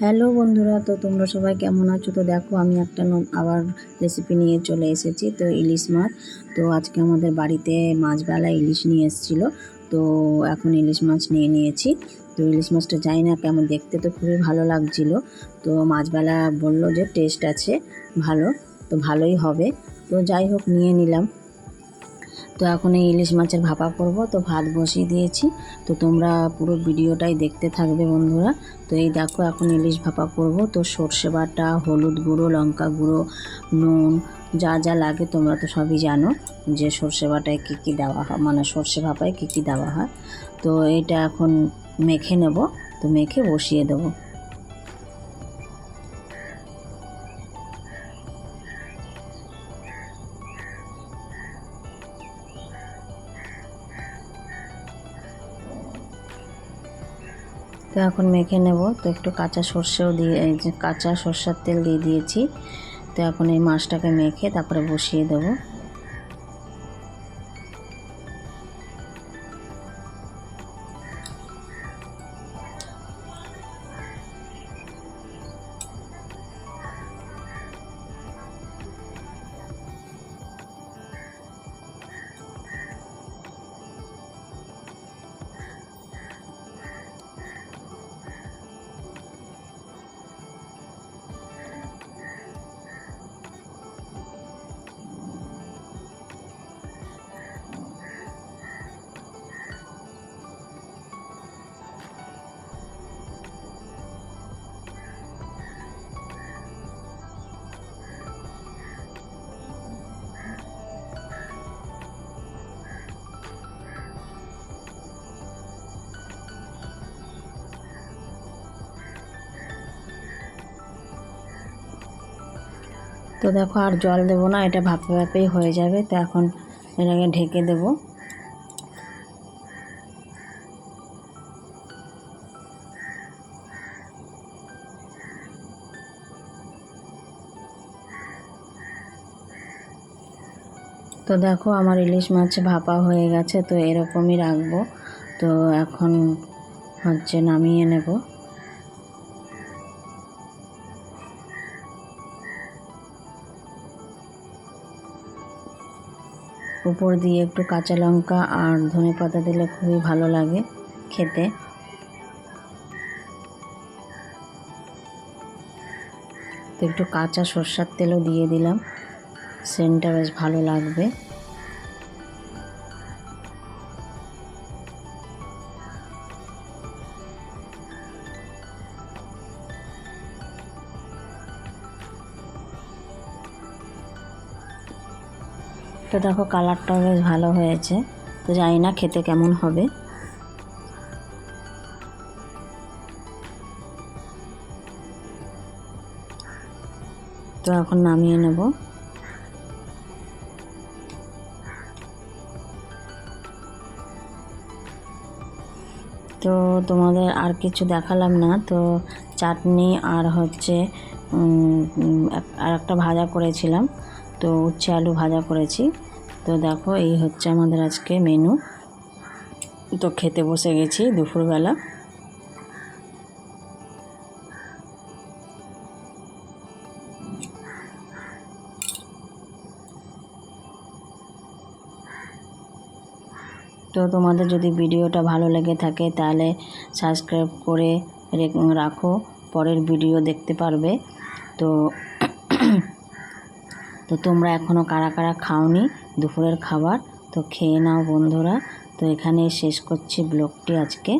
Hello বন্ধুরা, তো তোমরা সবাই কেমন আছো? তো দেখো, আমি একটা আবার রেসিপি নিয়ে চলে এসেছি, তো ইলিশ মাছ। তো আজকে আমাদের বাড়িতে মাছবেলা ইলিশ নিয়ে এসেছিল, তো এখন ইলিশ মাছ নিয়ে নিয়েছি। তো ইলিশ মাছটা জানি না কেমন, দেখতে তো খুবই ভালো লাগছিল। তো মাছবেলা বলল যে টেস্ট আছে, ভালো, তো ভালোই হবে। তো যাই হোক, নিয়ে নিলাম। তো এখন এই ইলিশ মাছের ভাপা করব, তো ভাত বসিয়ে দিয়েছি। তো তোমরা পুরো ভিডিওটাই দেখতে থাকবে বন্ধুরা। তো এই দেখো, এখন ইলিশ ভাপা করব। তো সর্ষে বাটা, হলুদ গুঁড়ো, লঙ্কা গুঁড়ো, নুন, যা যা লাগে তোমরা তো সবই জানো যে সর্ষে বাটায় কী কী দেওয়া হয় মানে সর্ষে ভাপায় কী কী দেওয়া হয়। তো এটা এখন মেখে নেব, তো মেখে বসিয়ে দেবো। তো এখন মেখে নেব। তো একটু কাঁচা সর্ষেও দিয়ে কাঁচা সর্ষার তেল দিয়ে দিয়েছি। তো এখন এই মাছটাকে মেখে তারপরে বসিয়ে দেবো। তো দেখো আর জল দেবো না, এটা ভাপে ভাপেই হয়ে যাবে, তো এখন এটাকে ঢেকে দেবো। তো দেখো আমার ইলিশ মাছ ভাপা হয়ে গেছে, তো এরকমই রাখব। তো এখন হচ্ছে নামিয়ে নেব। উপর দিয়ে একটু কাঁচা লঙ্কা আর ধনে পাতা দিলে খুবই ভালো লাগে খেতে। তো একটু কাঁচা সর্ষার তেলও দিয়ে দিলাম। সেন্টটা বেশ ভালো লাগবে। তো দেখো কালারটাও বেশ ভালো হয়েছে। তো জানি না খেতে কেমন হবে। তো এখন নামিয়ে নেব। তো তোমাদের আর কিছু দেখালাম না। তো চাটনি আর হচ্ছে আর একটা ভাজা করেছিলাম। তো উচ্ছে আলু ভাজা করেছি। তো দেখো, এই হচ্ছে আমাদের আজকে মেনু তো খেতে বসে গেছি দুপুরবেলা। তো তোমাদের যদি ভিডিওটা ভালো লেগে থাকে, তাহলে সাবস্ক্রাইব করে রাখো। পরের ভিডিও দেখতে পারবে। তো তো তোমরা এখনও কারা কারা খাওনি দুপুরের খাবার? তো খেয়ে নাও বন্ধুরা। তো এখানে শেষ করছি ব্লগটি আজকে।